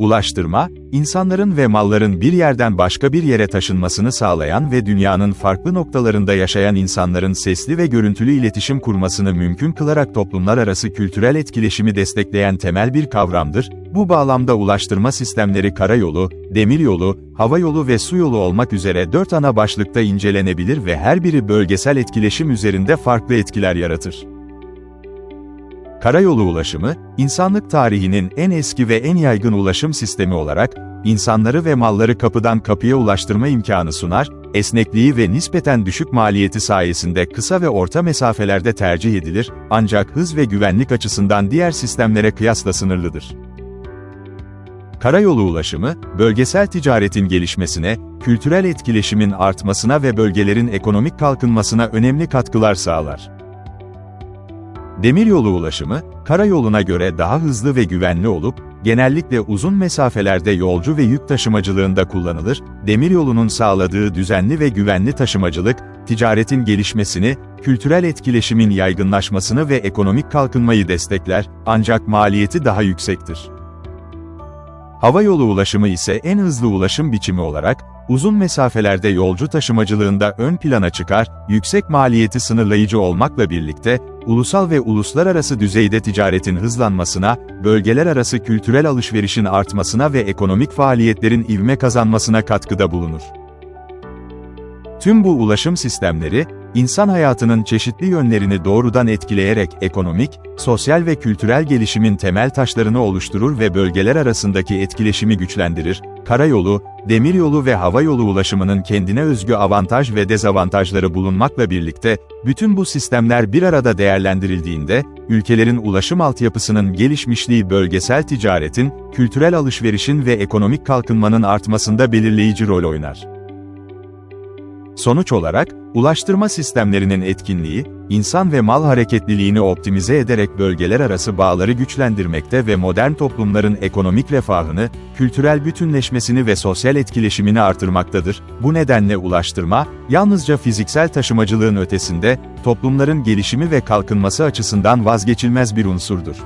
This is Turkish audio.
Ulaştırma, insanların ve malların bir yerden başka bir yere taşınmasını sağlayan ve dünyanın farklı noktalarında yaşayan insanların sesli ve görüntülü iletişim kurmasını mümkün kılarak toplumlar arası kültürel etkileşimi destekleyen temel bir kavramdır. Bu bağlamda ulaştırma sistemleri karayolu, demiryolu, havayolu ve su yolu olmak üzere dört ana başlıkta incelenebilir ve her biri bölgesel etkileşim üzerinde farklı etkiler yaratır. Karayolu ulaşımı, insanlık tarihinin en eski ve en yaygın ulaşım sistemi olarak, insanları ve malları kapıdan kapıya ulaştırma imkanı sunar, esnekliği ve nispeten düşük maliyeti sayesinde kısa ve orta mesafelerde tercih edilir, ancak hız ve güvenlik açısından diğer sistemlere kıyasla sınırlıdır. Karayolu ulaşımı, bölgesel ticaretin gelişmesine, kültürel etkileşimin artmasına ve bölgelerin ekonomik kalkınmasına önemli katkılar sağlar. Demiryolu ulaşımı, karayoluna göre daha hızlı ve güvenli olup, genellikle uzun mesafelerde yolcu ve yük taşımacılığında kullanılır, demiryolunun sağladığı düzenli ve güvenli taşımacılık, ticaretin gelişmesini, kültürel etkileşimin yaygınlaşmasını ve ekonomik kalkınmayı destekler, ancak maliyeti daha yüksektir. Havayolu ulaşımı ise en hızlı ulaşım biçimi olarak, uzun mesafelerde yolcu taşımacılığında ön plana çıkar, yüksek maliyeti sınırlayıcı olmakla birlikte, ulusal ve uluslararası düzeyde ticaretin hızlanmasına, bölgeler arası kültürel alışverişin artmasına ve ekonomik faaliyetlerin ivme kazanmasına katkıda bulunur. Tüm bu ulaşım sistemleri, insan hayatının çeşitli yönlerini doğrudan etkileyerek ekonomik, sosyal ve kültürel gelişimin temel taşlarını oluşturur ve bölgeler arasındaki etkileşimi güçlendirir. Karayolu, demiryolu ve havayolu ulaşımının kendine özgü avantaj ve dezavantajları bulunmakla birlikte, bütün bu sistemler bir arada değerlendirildiğinde, ülkelerin ulaşım altyapısının gelişmişliği bölgesel ticaretin, kültürel alışverişin ve ekonomik kalkınmanın artmasında belirleyici rol oynar. Sonuç olarak, ulaştırma sistemlerinin etkinliği, insan ve mal hareketliliğini optimize ederek bölgeler arası bağları güçlendirmekte ve modern toplumların ekonomik refahını, kültürel bütünleşmesini ve sosyal etkileşimini artırmaktadır. Bu nedenle ulaştırma, yalnızca fiziksel taşımacılığın ötesinde, toplumların gelişimi ve kalkınması açısından vazgeçilmez bir unsurdur.